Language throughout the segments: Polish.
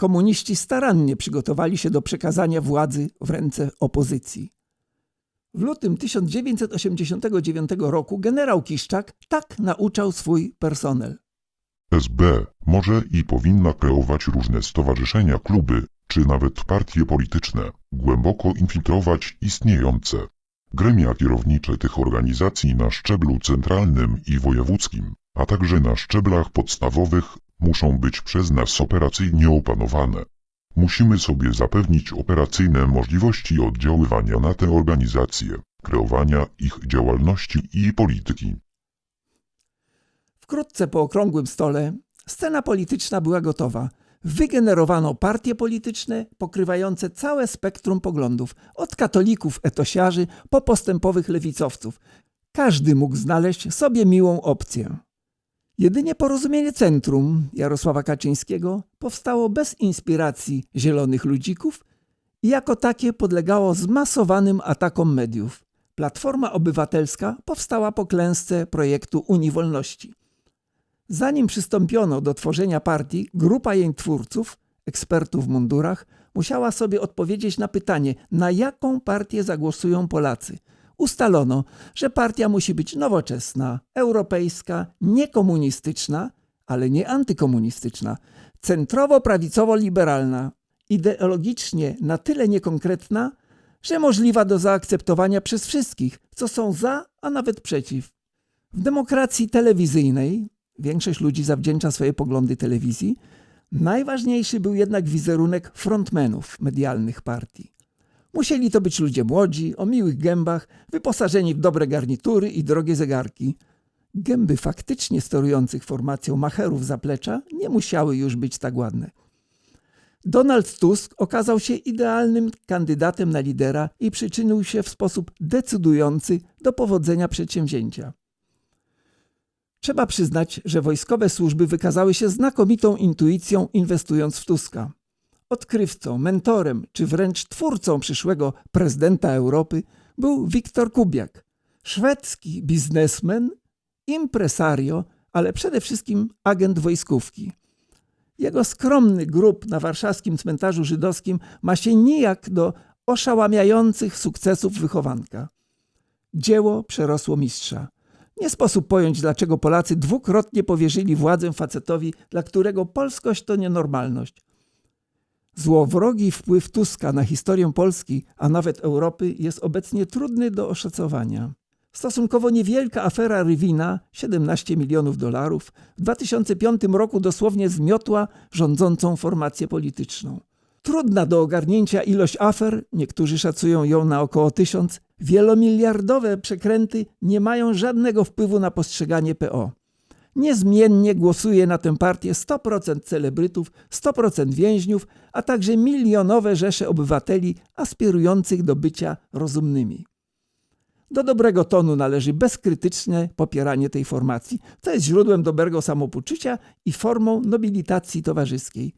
komuniści starannie przygotowali się do przekazania władzy w ręce opozycji. W lutym 1989 roku generał Kiszczak tak nauczał swój personel. SB może i powinna kreować różne stowarzyszenia, kluby, czy nawet partie polityczne, głęboko infiltrować istniejące gremia kierownicze tych organizacji na szczeblu centralnym i wojewódzkim, a także na szczeblach podstawowych muszą być przez nas operacyjnie opanowane. Musimy sobie zapewnić operacyjne możliwości oddziaływania na te organizacje, kreowania ich działalności i polityki. Wkrótce po okrągłym stole scena polityczna była gotowa. Wygenerowano partie polityczne pokrywające całe spektrum poglądów, od katolików etosiarzy po postępowych lewicowców. Każdy mógł znaleźć sobie miłą opcję. Jedynie porozumienie centrum Jarosława Kaczyńskiego powstało bez inspiracji zielonych ludzików i jako takie podlegało zmasowanym atakom mediów. Platforma Obywatelska powstała po klęsce projektu Unii Wolności. Zanim przystąpiono do tworzenia partii, grupa jej twórców, ekspertów w mundurach, musiała sobie odpowiedzieć na pytanie, na jaką partię zagłosują Polacy. Ustalono, że partia musi być nowoczesna, europejska, niekomunistyczna, ale nie antykomunistyczna, centrowo-prawicowo-liberalna, ideologicznie na tyle niekonkretna, że możliwa do zaakceptowania przez wszystkich, co są za, a nawet przeciw. W demokracji telewizyjnej większość ludzi zawdzięcza swoje poglądy telewizji. Najważniejszy był jednak wizerunek frontmenów medialnych partii. Musieli to być ludzie młodzi, o miłych gębach, wyposażeni w dobre garnitury i drogie zegarki. Gęby faktycznie sterujących formacją macherów zaplecza nie musiały już być tak ładne. Donald Tusk okazał się idealnym kandydatem na lidera i przyczynił się w sposób decydujący do powodzenia przedsięwzięcia. Trzeba przyznać, że wojskowe służby wykazały się znakomitą intuicją inwestując w Tuska. Odkrywcą, mentorem czy wręcz twórcą przyszłego prezydenta Europy był Wiktor Kubiak, szwedzki biznesmen, impresario, ale przede wszystkim agent wojskówki. Jego skromny grób na warszawskim cmentarzu żydowskim ma się nijak do oszałamiających sukcesów wychowanka. Dzieło przerosło mistrza. Nie sposób pojąć, dlaczego Polacy dwukrotnie powierzyli władzę facetowi, dla którego polskość to nienormalność. Złowrogi wpływ Tuska na historię Polski, a nawet Europy, jest obecnie trudny do oszacowania. Stosunkowo niewielka afera Rywina, 17 milionów dolarów, w 2005 roku dosłownie zmiotła rządzącą formację polityczną. Trudna do ogarnięcia ilość afer, niektórzy szacują ją na około tysiąc, wielomiliardowe przekręty nie mają żadnego wpływu na postrzeganie PO. Niezmiennie głosuje na tę partię 100% celebrytów, 100% więźniów, a także milionowe rzesze obywateli aspirujących do bycia rozumnymi. Do dobrego tonu należy bezkrytyczne popieranie tej formacji, co jest źródłem dobrego samopoczucia i formą nobilitacji towarzyskiej.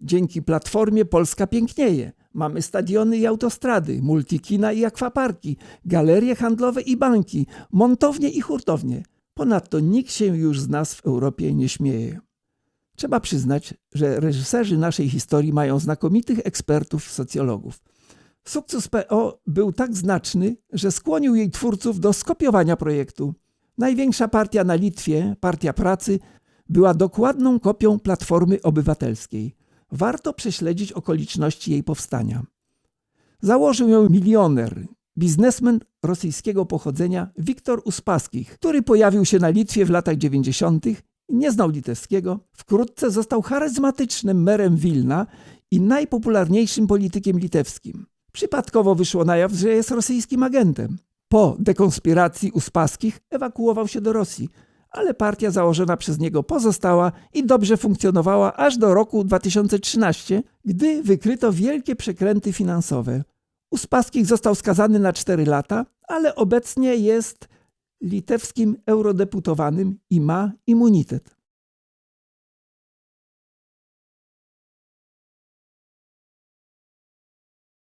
Dzięki Platformie Polska pięknieje. Mamy stadiony i autostrady, multikina i akwaparki, galerie handlowe i banki, montownie i hurtownie. Ponadto nikt się już z nas w Europie nie śmieje. Trzeba przyznać, że reżyserzy naszej historii mają znakomitych ekspertów, socjologów. Sukces PO był tak znaczny, że skłonił jej twórców do skopiowania projektu. Największa partia na Litwie, Partia Pracy, była dokładną kopią Platformy Obywatelskiej warto prześledzić okoliczności jej powstania. Założył ją milioner, biznesmen rosyjskiego pochodzenia Wiktor Uspaskich, który pojawił się na Litwie w latach 90. i nie znał litewskiego. Wkrótce został charyzmatycznym merem Wilna i najpopularniejszym politykiem litewskim. Przypadkowo wyszło na jaw, że jest rosyjskim agentem. Po dekonspiracji Uspaskich ewakuował się do Rosji, ale partia założona przez niego pozostała i dobrze funkcjonowała aż do roku 2013, gdy wykryto wielkie przekręty finansowe. Uspaskich został skazany na 4 lata, ale obecnie jest litewskim eurodeputowanym i ma immunitet.